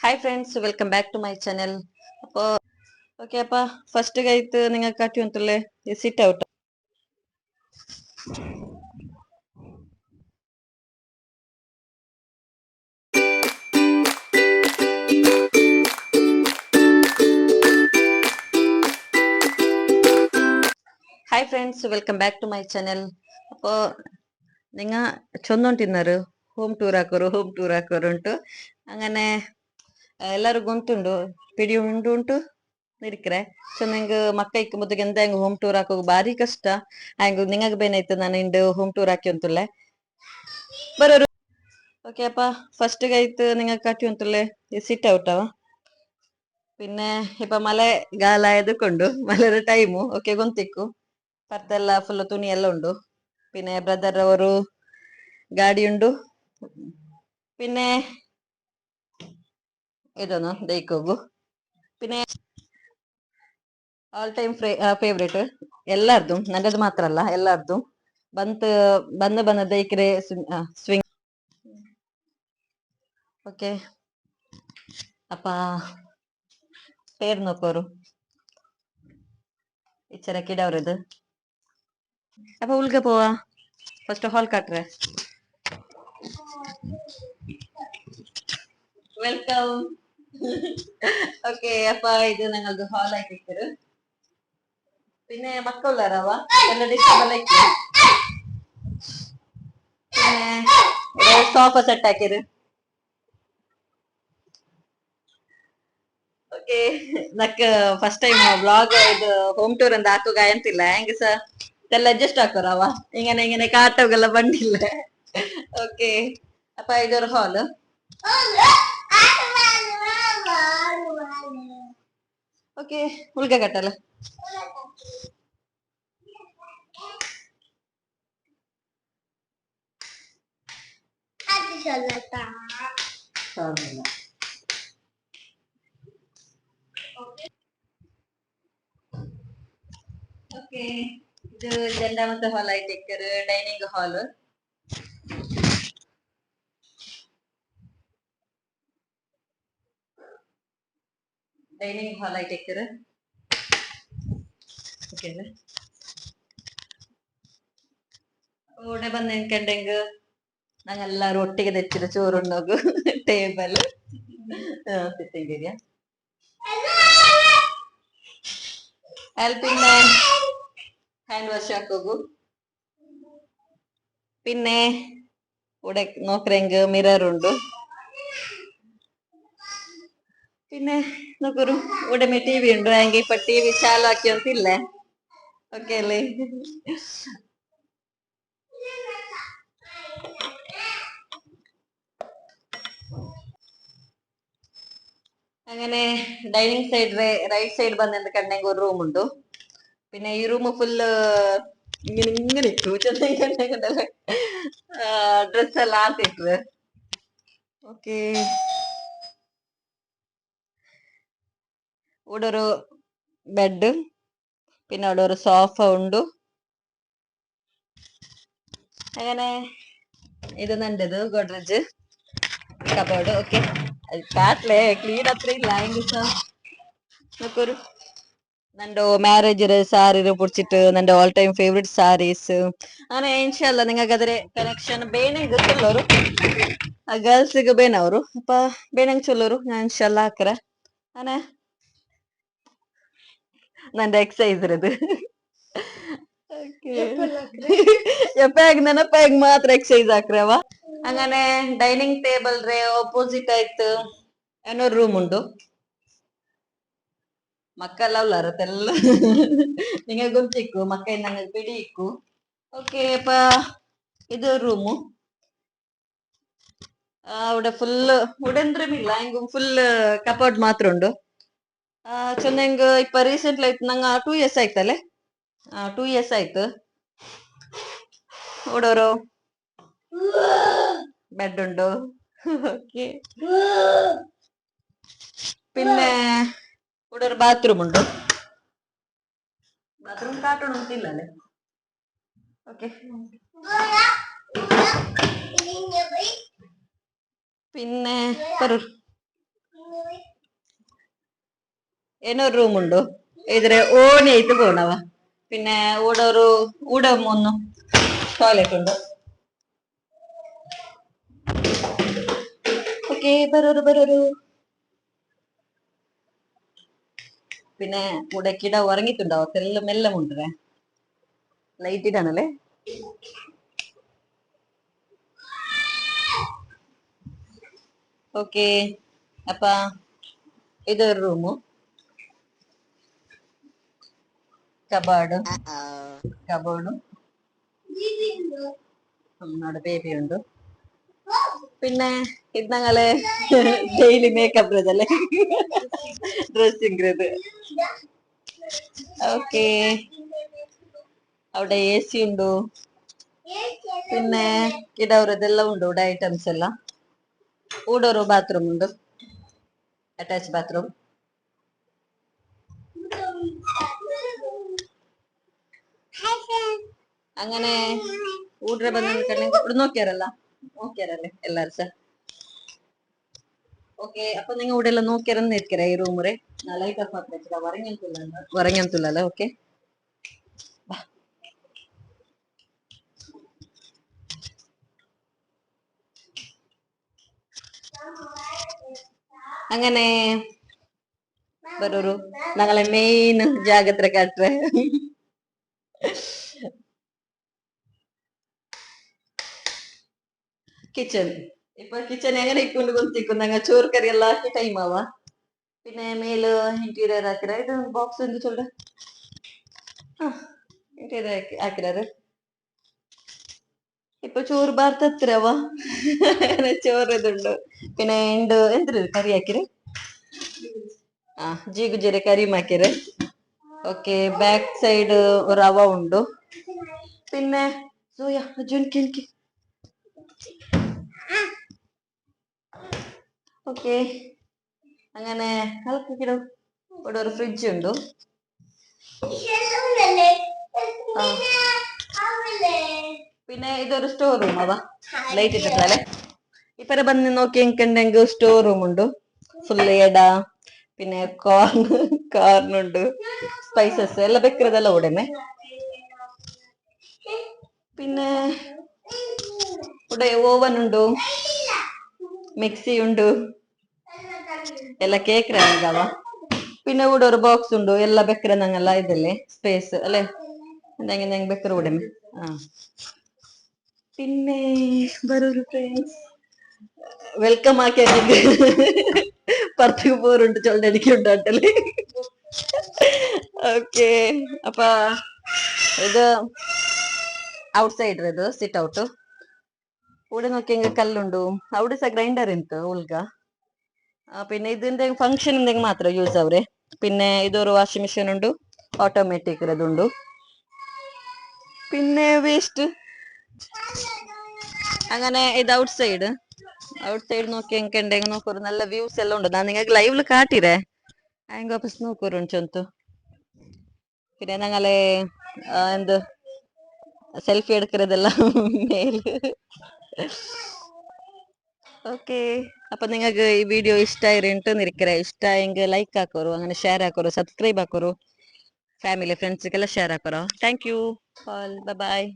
Hi friends welcome back to my channel അപ്പോൾ okay അപ്പോൾ first കൈത്ത് നിങ്ങൾക്ക് കാട്ടി വന്നിട്ടുള്ളേ sit out hi friends welcome back to my channel അപ്പോൾ നിങ്ങൾ ചൊന്നുകൊണ്ടിരുന്നൊരു ഹോം ടൂർ ആക്കൊരു ഹോം ടൂർ ആക്കൊരുണ്ട് അങ്ങനെ ಎಲ್ಲರೂ ಗೊಂತುಂಡು ಪಿಡಿ ಉಂಡು ಉಂಟು ನಿಡಿಕ್ರೆ ಸೊ ನಂಗೆ ಮಕ್ಕ ಇಕ್ಕ ಮುದ್ದಾಗ ಎಂತ ಹೆಂಗ್ ಹೋಮ್ ಟೂರ್ ಹಾಕೋಕ್ ಬಾರಿ ಕಷ್ಟ. ಹಂಗ ನಿಂಗ ಬೇನಾಯ್ತು ನಾನು ಹಿಂಡು ಹೋಮ್ ಟೂರ್ ಹಾಕಿ ಅಂತಲ್ಲೇ ಬರೋರು. ಓಕೆ ಅಪ್ಪ ಫಸ್ಟ್ ಆಯ್ತು ನಿಂಗ ಕಟ್ಟಿ ಅಂತಲ್ಲೇ ಸಿಟ್ ಔಟ್ ಅವ ಪಿನ್ನೆ, ಇಪ್ಪ ಮಲೆ ಗಾಲ ಎದ್ಕೊಂಡು ಮಲೆದ ಟೈಮು ಓಕೆ ಗೊಂತಿಕ್ಕು. ಪರ್ತೆಲ್ಲ ಫುಲ್ ತುಣಿ ಎಲ್ಲ ಉಂಡು. ಪಿನ್ನೆ ಬ್ರದರ್ ಅವರು ಗಾಡಿ ಉಂಡು. ಪಿನ್ನೆ ഇതൊന്ന് ദൈക്കോബു പിന്നെ ഓൾ ടൈം ഫേവറേറ്റ് എല്ലാവർക്കും നല്ലത് മാത്രല്ല എല്ലാവർക്കും ബന്ത് ബന്ന ബന്ന് ദൈക്കറേ സ്വിങ് ഓക്കേ. അപ്പ പേര് നോക്കോറു ഇച്ചരക്കിടവരത് അപ്പൊ ഉൽക്ക പോവാ. ഫസ്റ്റ് ഓഫ് ഹോൾ കട്ടറേ വെൽക്കം ഓക്കെ അപ്പൊ ഇത് ഞങ്ങൾക്ക് ഹാൾ ആക്കി ഇട്ടത് പിന്നെ മക്കളുള്ളവരാവാ എല്ലാ ഡിസ്റ്റർബ് പിന്നെ സോഫ സെറ്റ് ആക്കിയത് ಓಕೆ ನಕ್ ಫಸ್ಟ್ ಟೈಮ್ ಬ್ಲಾಗ್ ಇದು ಹೋಮ್ ಟೂರ್ ಅಂತ ಹಾಕುಗ ಎಂತಿಲ್ಲ ಹೆಂಗ ಸರ್ ಎಲ್ಲ ಅಡ್ಜಸ್ಟ್ ಹಾಕೋರವ ಹಿಂಗನೆ ಹಿಂಗನೆ ಕಾಟೋಗೆಲ್ಲ ಬಂದಿಲ್ಲ ಓಕೆ ಅಪ್ಪ ಇದರ ಹಾಲ್ ಓಕೆ ಉಳ್ಗಗಟ್ಟಲ್ಲ ಓಕೆ ಇದು ಜಂಡ ಮತ್ತು ಹಾಲ್ ಆಯ್ತು ಡೈನಿಂಗ್ ಹಾಲ್ ഡൈനിങ് ಹಾಲ್ ಆಯ್ತಿಕ್ಕಿರ ಓಕೆಲ್ಲ കൂടെ വന്നിട്ടുണ്ടെങ്കിൽ ഞങ്ങൾ എല്ലാവരും ഒട്ടിക്ക് തെച്ചിട്ട് ചോറുണ്ടോക്ക് table sitting area helping hand wash ആക്കോക്കു പിന്നെ ഇവിടെ നോക്കരെങ്കിൽ മിററുണ്ട് പിന്നെ നമുക്കൊരു ഉടമ ടി വി ഉണ്ടായെങ്കിൽ ഇപ്പൊ ടി വി ചാലാക്കി ഒന്നില്ലേ ഓക്കെ അല്ലേ? അങ്ങനെ ഡൈനിങ് സൈഡ് റൈറ്റ് സൈഡ് വന്ന് ഒരു റൂം ഉണ്ട്? പിന്നെ ഈ റൂം ഫുള്ള് ഇങ്ങനെ ഇങ്ങനെ ഇട്ടു. ചെന്നൈ ഡ്രസ്സെല്ലാം ആർത്തിട്ടു ഓക്കേ. ഇവിടെ ഒരു ബെഡ് പിന്നെ അവിടെ ഒരു സോഫ ഉണ്ട് അങ്ങനെ ഇത് നല്ലത് ഗോഡ്രേജ് കബോർഡ് ഓക്കെ കാട്ടിലെ ക്ലീൻ അത്ര ಇಲ್ಲ ಹೆಂಗೆ നോക്കൊരു നന്റെ ಮ್ಯಾರೇಜ್ ಸಾರಿ പിടിച്ചിട്ട് നന്റെ ഓൾ ടൈം ഫേവറേറ്റ് സാരീസ് അങ്ങനെ ഇൻഷല്ല നിങ്ങൾക്ക് അതിരെ ಕನೆಕ್ಷನ್ ಬೇನೆ ಗೊತ್ತಿಲ್ಲವರು ಆ ಗರ್ಲ್ಸಿಗೆ ಬೇನವರು ಅಪ್ಪ ಬೇನಂಗ್ ಚೊಲ್ಲೋರು ഞാൻ ഇൻഷല്ല ಹಾಕ್ರೆ അങ്ങനെ ನಂದು ಎಕ್ಸೈಸ್ ಇರೋದು ಎಪ್ಪಾಗ ನೆನಪಾಗ ಮಾತ್ರ ಎಕ್ಸೈಸ್ ಹಾಕ್ರವ? ಹಂಗಾನೆ ಡೈನಿಂಗ್ ಟೇಬಲ್ ರೇ ಆಪೋಸಿಟ್ ಆಯ್ತು. ಏನೋ ರೂಮ್ ಉಂಟು. ಮಕ್ಕಲ್ಲ ನಿಂಗೆ ಗುಂಪಿಕ್ಕು ಮಕ್ಕ ನಂಗೆ ಬಿಡಿ ಇಕ್ಕು ಓಕೆ ಅಪ್ಪ ಇದು ರೂಮು അവിടെ ഫുള്ള് ಇಲ್ಲ ಹಿಂಗ ಫುಲ್ ഫുള്ള് ಮಾತ್ರ ಉಂಡು ಚೆನ್ನಾಗಿ ಇಪ್ಪ ರೀಸೆಂಟ್ಲಿ ಆಯ್ತು ನಂಗೆ ಟೂ ಇಯರ್ಸ್ ಆಯ್ತಲ್ಲೇ? ಟೂ ಇಯರ್ಸ್ ಆಯ್ತು. ಓಡೋರು ബെഡ് ഉണ്ടോ ഓക്കെ പിന്നെ ഇവിടെ ഒരു ബാത്റൂം ഉണ്ടോ ബാത്റൂം കാട്ടണം ഇല്ലല്ലേ ഓക്കെ പിന്നെ പറ ಏನೋ ರೂಮ್ ಉಂಡು ಇದ್ರೆ ಓಣಿ ಐತು പോണവ പിന്നെ ഇവിടെ ഒരു ഇവിടെ ഒന്ന് ടോയ്ലറ്റ് ഉണ്ട് ഓക്കെ ബരോരു ബരോരു പിന്നെ ഇവിടെ കിട ഉറങ്ങിയിട്ടുണ്ടാവും എല്ലാം എല്ലാം ഉണ്ട് ലൈറ്റ് ഇടാണല്ലേ ഓക്കെ അപ്പ ഇതൊരു റൂമു കബാർഡും കബോർഡും. നമ്മുടെ ബേബി ഉണ്ട് പിന്നെ ഇത് ഞങ്ങൾ ഡെയിലി മേക്കപ്പ് അല്ലേ? Dressing okay. അവിടെ എ സി ഉണ്ടോ? പിന്നെ കിടവരതെല്ലാം ഉണ്ട്? ഇവിടെ ഐറ്റംസ് എല്ലാം. ഇവിടെ ഒരു ബാത്റൂം ഉണ്ട്. അറ്റാച്ച് ബാത്റൂം അങ്ങനെ ഊടെ ബന്ധം ಕಡೆ ഇവിടെ നോക്കിയാരല്ല? നോക്കിയാരല്ലേ എല്ലാരും? സാർ ഓക്കെ അപ്പൊ നിങ്ങൾ ഇവിടെ എല്ലാം നോക്കിയാരെന്ന് ഇരിക്കറേ ഈ റൂമുറെ ലൈറ്റ് ഓഫ് വരങ്ങനത്തുള്ള ഓക്കെ. അങ്ങനെ ഞങ്ങളെ മെയിൻ ജാഗ്രത കാട്ടേ കിച്ചൺ ഇപ്പൊ കിച്ചൺ എങ്ങനെ ഇക്കൊണ്ട് ಕುಂತಿಕ್ಕೊಂಡು ನಂಗೆ ಚೋರ್ ಕರಿ ಎಲ್ಲ പിന്നെ മേൽ ഇന്റീരിയർ ആക്കിരാ ഇത് ബോക്സ് എന്ത് ചൊല്ല? ഇന്റീരിയർ ആക്കിരാറ് ഇപ്പൊ ചോറ് വാർത്തത്രവ ചോറ് ഇതുണ്ട്. പിന്നെ ഉണ്ട് എന്തൊരു കറി ആക്കിറ് ആ ജീ ഗുജര കറിയും ആക്കിറ് ഓക്കെ ബാക്ക് സൈഡ് ഒരു റവ ഉണ്ട്. പിന്നെ സോയ ജുൻകിൻകി ഓക്കെ. അങ്ങനെ കളക്കിടോ ഇവിടെ ഒരു ഫ്രിഡ്ജ് ഉണ്ട്? പിന്നെ ഇതൊരു സ്റ്റോർ റൂം അതാ. ലൈറ്റ് ഇട്ടിട്ടല്ലേ ഇപ്പൊ ബന്ന് നോക്കി എനിക്കുണ്ടെങ്കിൽ സ്റ്റോർ റൂം ഉണ്ട്? ഫുൾ എട പിന്നെ കോർൺ ഉണ്ട്. സ്പൈസസ് എല്ലാം വെക്കുന്നതെല്ലാം ഉടനെ പിന്നെ ഇവിടെ ഓവൻ ഉണ്ട്? മിക്സി ഉണ്ട് എല്ലാ ಕೇಕ್ರೆ ಆಗವ പിന്നെ കൂടെ ഒരു ബോക്സ് ഉണ്ട്. എല്ലാ ബെക്കറെ ഞങ്ങളെ ഇതല്ലേ? സ്പേസ് അല്ലെ? എന്തെങ്കിലും ഞങ്ങൾ ബെക്കർ ഉടമ ആ. പിന്നെ വേറൊരു ഫ്രണ്ട്സ് വെൽക്കം ആക്കി പുറത്തേക്ക് പോരുണ്ട്. ചൊല്ലടിക്കുണ്ട് കേട്ടല്ലേ ഓക്കെ അപ്പ ഇത് ഔട്ട് സൈഡ് ഇത് സിറ്റ് ഔട്ട് ഇവിടെ നോക്കിയെങ്കിൽ കല്ലുണ്ടോ. അവിടെ ഗ്രൈൻഡർ എന്ത് ഉൾഗ പിന്നെ ഇതിന്റെ ഫംഗ്ഷൻ എന്തെങ്കിലും മാത്രം യൂസ് ആവരെ? പിന്നെ ഇതൊരു വാഷിംഗ് മെഷീൻ ഉണ്ട് ഓട്ടോമാറ്റിക് ഇതുണ്ട്. പിന്നെ വേസ്റ്റ് അങ്ങനെ ഇത് ഔട്ട് സൈഡ് ഔട്ട് സൈഡ് നോക്കി എനിക്ക് ഉണ്ടെങ്കിൽ നോക്കൊരു നല്ല വ്യൂസ് എല്ലാം ഉണ്ട്. ഞാൻ നിങ്ങൾക്ക് ലൈവിൽ കാട്ടിരേ? അതിന് വാപ്പസ് നോക്കൊരു ചൊന്തു. പിന്നെ ഞങ്ങളെ ആ, എന്ത്? സെൽഫി എടുക്കുന്നതെല്ലാം മേൽ ಓಕೆ അപ്പൊ ನಿಮಗೆ ഈ വീഡിയോ ಇಷ್ಟ ಇರಿ ಅಂತಂದಿರಿಕ್ಕಿರ ಇಷ್ಟ ಹಿಂಗೆ ಲೈಕ್ ಹಾಕೋರು ಹಂಗೆ ಶೇರ್ ಹಾಕೋರು ಸಬ್ಸ್ಕ್ರೈಬ್ ಹಾಕೋರು ಫ್ಯಾಮಿಲಿ ಫ್ರೆಂಡ್ಸ್ಗೆಲ್ಲ ಶೇರ್ ಹಾಕೋರು ಥ್ಯಾಂಕ್ ಯು ಆಲ್ ಬಾಯ್